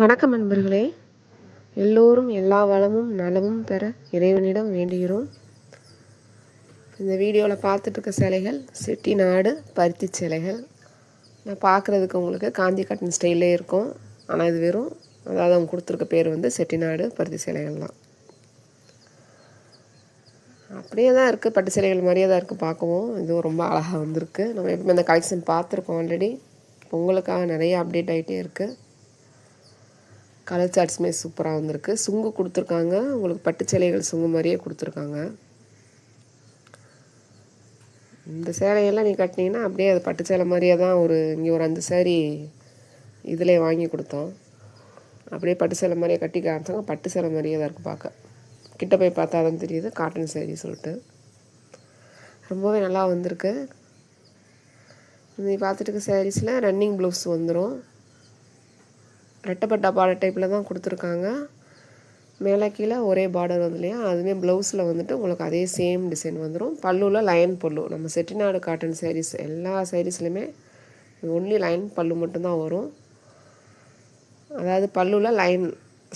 வணக்கம் நண்பர்களே. எல்லோரும் எல்லா வளமும் நலமும் பெற இறைவனிடம் வேண்டுகிறோம். இந்த வீடியோவில் பார்த்துட்டு சிலைகள் சிட்டி செட்டிநாடு பருத்தி சிலைகள். நான் பார்க்குறதுக்கு உங்களுக்கு காந்தி கட்டன் ஸ்டைல்லே இருக்கும். ஆனால் இது வெறும் அதாவது அவங்க கொடுத்துருக்க பேர் வந்து செட்டிநாடு பருத்தி சிலைகள் தான். அப்படியே தான் இருக்குது பட்டு சிலைகள் மாதிரியே தான் இருக்குது பார்க்கவும். இதுவும் ரொம்ப அழகாக வந்திருக்கு. நம்ம எப்பவுமே இந்த கலெக்ஷன் பார்த்துருக்கோம் ஆல்ரெடி உங்களுக்காக நிறைய அப்டேட் ஆகிட்டே இருக்குது கலர் சார்ட்ஸுமே சூப்பராக வந்திருக்கு. சுங்கு கொடுத்துருக்காங்க. உங்களுக்கு பட்டு சேலைகள் சுங்கு மாதிரியே கொடுத்துருக்காங்க. இந்த சேலையெல்லாம் நீ கட்டினீங்கன்னா அப்படியே அது பட்டு சேலை மாதிரியே தான் ஒரு இங்கே ஒரு அஞ்சு சேரீ இதிலே வாங்கி கொடுத்தோம். அப்படியே பட்டு சேலை மாதிரியே கட்டி காமிச்சாங்க. பட்டு சேலை மாதிரியே தான் இருக்குது பார்க்க. கிட்ட போய் பார்த்தா தான் தெரியுது. காட்டன் சேரீ சொல்லிட்டு. ரொம்பவே நல்லா வந்திருக்கு. நீ பார்த்துட்டு இருக்க சாரீஸில் ரன்னிங் ப்ளவுஸ் வந்துடும் ரெட்டப்பட்ட பார்டர் டைப்பில் தான் கொடுத்துருக்காங்க. மேலே கீழே ஒரே பார்டர் வந்து இல்லையா? அதுவே ப்ளவுஸில் வந்துட்டு உங்களுக்கு அதே சேம் டிசைன் வந்துடும் பல்லுவில் லைன் பல்லு. நம்ம செட்டிநாடு காட்டன் சாரீஸ் எல்லா சாரீஸ்லையுமே ஒன்லி லைன் பல்லு மட்டும்தான் வரும். அதாவது பல்லுவில் லைன்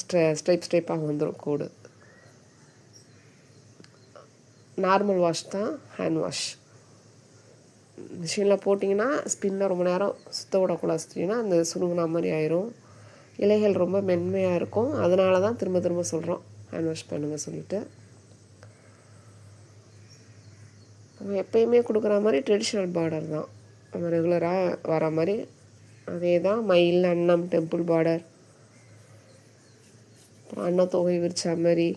ஸ்ட்ரை ஸ்ட்ரைப் ஸ்ட்ரைப்பாக வந்துடும் கோடு. நார்மல் வாஷ் தான் ஹேண்ட் வாஷ் மிஷினில் போட்டிங்கன்னா ஸ்பின்னை ரொம்ப நேரம் சுத்த விடக்கூடாது சுற்றிங்கன்னா அந்த சுருங்கின மாதிரி ஆயிரும். இலைகள் ரொம்ப மென்மையாக இருக்கும். அதனால தான் திரும்ப திரும்ப சொல்கிறோம் ஹேண்ட் வாஷ் பண்ணுங்க சொல்லிவிட்டு நம்ம எப்பயுமே கொடுக்குற மாதிரி ட்ரெடிஷ்னல் பார்டர் தான். நம்ம ரெகுலராக வர மாதிரி அதே தான் மயில் அன்னம் டெம்பிள் பார்டர் அப்புறம் அன்னம் தொகை விரிச்ச மாதிரி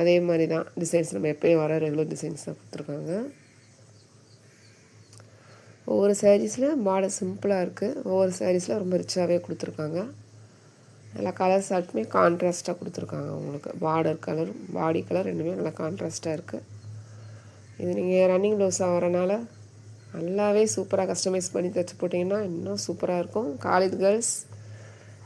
அதே மாதிரி தான் டிசைன்ஸ் நம்ம எப்பயும் வர ரெகுலர் டிசைன்ஸ் தான் கொடுத்துருக்காங்க. ஒவ்வொரு சாரீஸில் பார்டர் சிம்பிளாக இருக்குது ஒவ்வொரு சாரீஸில் ரொம்ப ரிச்சாகவே கொடுத்துருக்காங்க. நல்லா கலர் சார்ட்டுமே கான்ட்ராஸ்ட்டாக கொடுத்துருக்காங்க உங்களுக்கு. பார்டர் கலர் பாடி கலர் ரெண்டுமே நல்லா கான்ட்ராஸ்ட்டாக இருக்குது இது நீங்கள் ரன்னிங் ப்ளவுஸாக வரனால நல்லாவே சூப்பராக கஸ்டமைஸ் பண்ணி தைச்சி போட்டிங்கன்னா இன்னும் சூப்பராக இருக்கும். காலேஜ் கேர்ள்ஸ்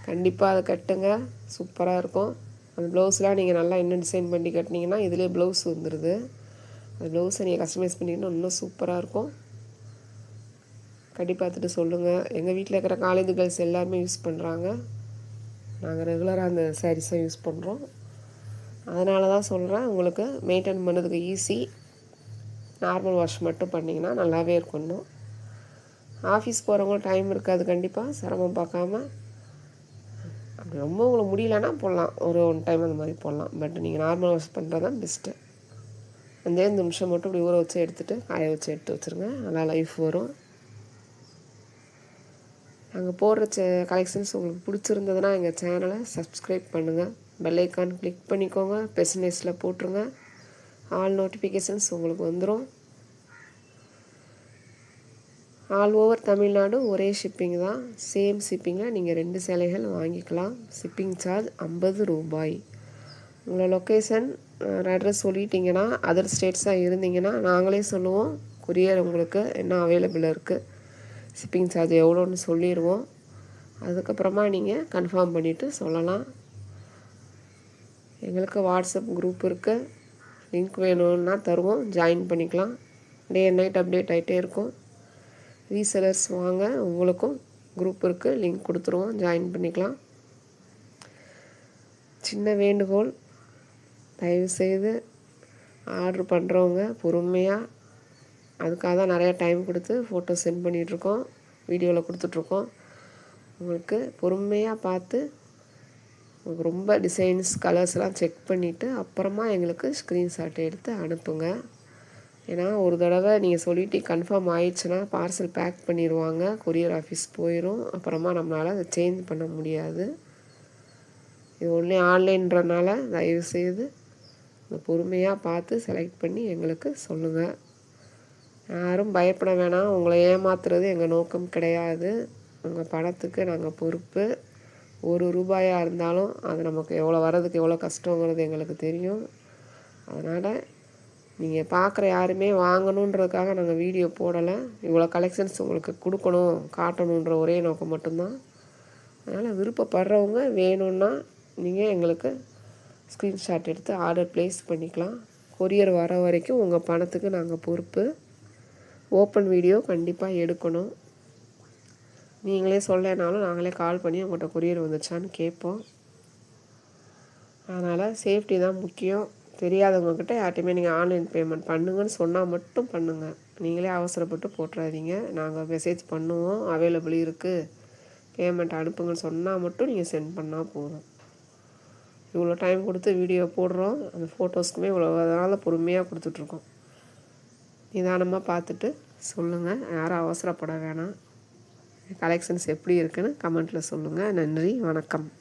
கண்டிப்பாக அதை கட்டுங்க. சூப்பராக இருக்கும். அந்த ப்ளவுஸ்லாம் நீங்கள் நல்லா இன்னும் டிசைன் பண்ணி கட்டினீங்கன்னா இதிலே ப்ளவுஸ் வந்துடுது அந்த ப்ளவுஸை நீங்கள் கஸ்டமைஸ் பண்ணிங்கன்னா இன்னும் சூப்பராக இருக்கும். கட்டி பார்த்துட்டு சொல்லுங்கள் எங்கள் வீட்டில் இருக்கிற காலேஜ் கேர்ள்ஸ் எல்லாருமே யூஸ் பண்ணுறாங்க நாங்கள் ரெகுலராக அந்த சாரீஸை யூஸ் பண்ணுறோம் அதனால தான் சொல்கிறேன் உங்களுக்கு மெயின்டைன் பண்ணதுக்கு ஈஸி நார்மல் வாஷ் மட்டும் பண்ணிங்கன்னா நல்லாவே இருக்கும் இன்னும். ஆஃபீஸ் போகிறவங்களும் டைம் இருக்காது கண்டிப்பாக சிரமம் பார்க்காம. அப்படி ரொம்ப உங்களுக்கு முடியலன்னா போடலாம். ஒரு ஒன் டைம் அந்த மாதிரி போடலாம். பட் நீங்கள் நார்மல் வாஷ் பண்ணுறது தான் பெஸ்ட்டு அஞ்சே நிமிஷம் மட்டும் இப்படி ஊற வச்சு எடுத்துகிட்டு காய வச்சு எடுத்து வச்சுருங்க. நல்லா லைஃப் வரும். நாங்கள் போடுற சே கலெக்ஷன்ஸ் உங்களுக்கு பிடிச்சிருந்ததுன்னா எங்கள் சேனலை சப்ஸ்கிரைப் பண்ணுங்கள் பெல்லைக்கான் கிளிக் பண்ணிக்கோங்க. பெசினஸில் போட்டுருங்க. ஆல் நோட்டிஃபிகேஷன்ஸ் உங்களுக்கு வந்துடும் ஆல் ஓவர் தமிழ்நாடு ஒரே ஷிப்பிங் தான். சேம் ஷிப்பிங்கில் நீங்கள் ரெண்டு சேலைகள் வாங்கிக்கலாம். ஷிப்பிங் சார்ஜ் ஐம்பது ரூபாய். உங்களை லொக்கேஷன் அட்ரஸ் சொல்லிட்டீங்கன்னா அதர் ஸ்டேட்ஸாக இருந்தீங்கன்னா நாங்களே சொல்லுவோம். கொரியர் உங்களுக்கு என்ன அவைலபிள் இருக்குது ஷிப்பிங் சார்ஜ் எவ்வளோன்னு சொல்லிடுவோம். அதுக்கப்புறமா நீங்கள் கன்ஃபார்ம் பண்ணிவிட்டு சொல்லலாம். எங்களுக்கு வாட்ஸ்அப் குரூப் இருக்குது லிங்க் வேணும்னா தருவோம். ஜாயின் பண்ணிக்கலாம். டே அண்ட் நைட் அப்டேட் ஆகிட்டே இருக்கும். ரீசெலர்ஸ் வாங்க உங்களுக்கும் குரூப் இருக்குது லிங்க் கொடுத்துருவோம். ஜாயின் பண்ணிக்கலாம். சின்ன வேண்டுகோள். தயவுசெய்து ஆர்டர் பண்ணுறவங்க பொறுமையாக அதுக்காக தான் நிறையா டைம் கொடுத்து ஃபோட்டோ சென்ட் பண்ணிகிட்ருக்கோம் வீடியோவில் கொடுத்துட்ருக்கோம் உங்களுக்கு பொறுமையாக பார்த்து உங்களுக்கு ரொம்ப டிசைன்ஸ் கலர்ஸ்லாம் செக் பண்ணிவிட்டு அப்புறமா எங்களுக்கு ஸ்க்ரீன்ஷாட் எடுத்து அனுப்புங்க. ஏன்னா ஒரு தடவை நீங்கள் சொல்லிவிட்டு கன்ஃபார்ம் ஆயிடுச்சுன்னா பார்சல் பேக் பண்ணிடுவாங்க கொரியர் ஆஃபீஸ் போயிடும் அப்புறமா நம்மளால் அதை சேஞ்ச் பண்ண முடியாது. இது ஒன்றே ஆன்லைன்றனால தயவுசெய்து பொறுமையாக பார்த்து செலக்ட் பண்ணி எங்களுக்கு சொல்லுங்கள் யாரும் பயப்பட வேணாம். உங்களை ஏமாத்துறது எங்கள் நோக்கம் கிடையாது. உங்கள் பணத்துக்கு நாங்கள் பொறுப்பு. ஒரு ரூபாயாக இருந்தாலும் அது நமக்கு எவ்வளோ வர்றதுக்கு எவ்வளோ கஷ்டங்கிறது எங்களுக்கு தெரியும். அதனால் நீங்கள் பார்க்குற யாருமே வாங்கணுன்றதுக்காக நாங்கள் வீடியோ போடலை. இவ்வளோ கலெக்ஷன்ஸ் உங்களுக்கு கொடுக்கணும் காட்டணுன்ற ஒரே நோக்கம் மட்டும்தான். அதனால் விருப்பப்படுறவங்க வேணும்னா நீங்கள் எங்களுக்கு ஸ்க்ரீன்ஷாட் எடுத்து ஆர்டர் ப்ளேஸ் பண்ணிக்கலாம். கொரியர் வர வரைக்கும் உங்கள் பணத்துக்கு நாங்கள் பொறுப்பு. ஓப்பன் வீடியோ கண்டிப்பாக எடுக்கணும். நீங்களே சொல்லனாலும் நாங்களே கால் பண்ணி உங்கள்கிட்ட கொரியர் வந்துச்சான்னு கேட்போம். அதனால் சேஃப்டி தான் முக்கியம். தெரியாதவங்கக்கிட்ட யார்ட்டையுமே நீங்கள் ஆன்லைன் பேமெண்ட் பண்ணுங்கன்னு சொன்னால் மட்டும் பண்ணுங்கள் நீங்களே அவசரப்பட்டு போட்டுறாதீங்க. நாங்கள் மெசேஜ் பண்ணுவோம். அவைலபிள் இருக்குது பேமெண்ட் அனுப்புங்கன்னு சொன்னால் மட்டும் நீங்கள் சென்ட் பண்ணால் போதும். இவ்வளோ டைம் கொடுத்து வீடியோ போடுறோம். அந்த ஃபோட்டோஸ்க்குமே இவ்வளோ அதனால் பொறுமையாக கொடுத்துட்ருக்கோம் நிதானமாக பார்த்துட்டு சொல்லுங்கள் யாரும் அவசரப்பட வேணாம். கலெக்ஷன்ஸ் எப்படி இருக்குன்னு கமெண்ட்டில் சொல்லுங்கள் நன்றி. வணக்கம்.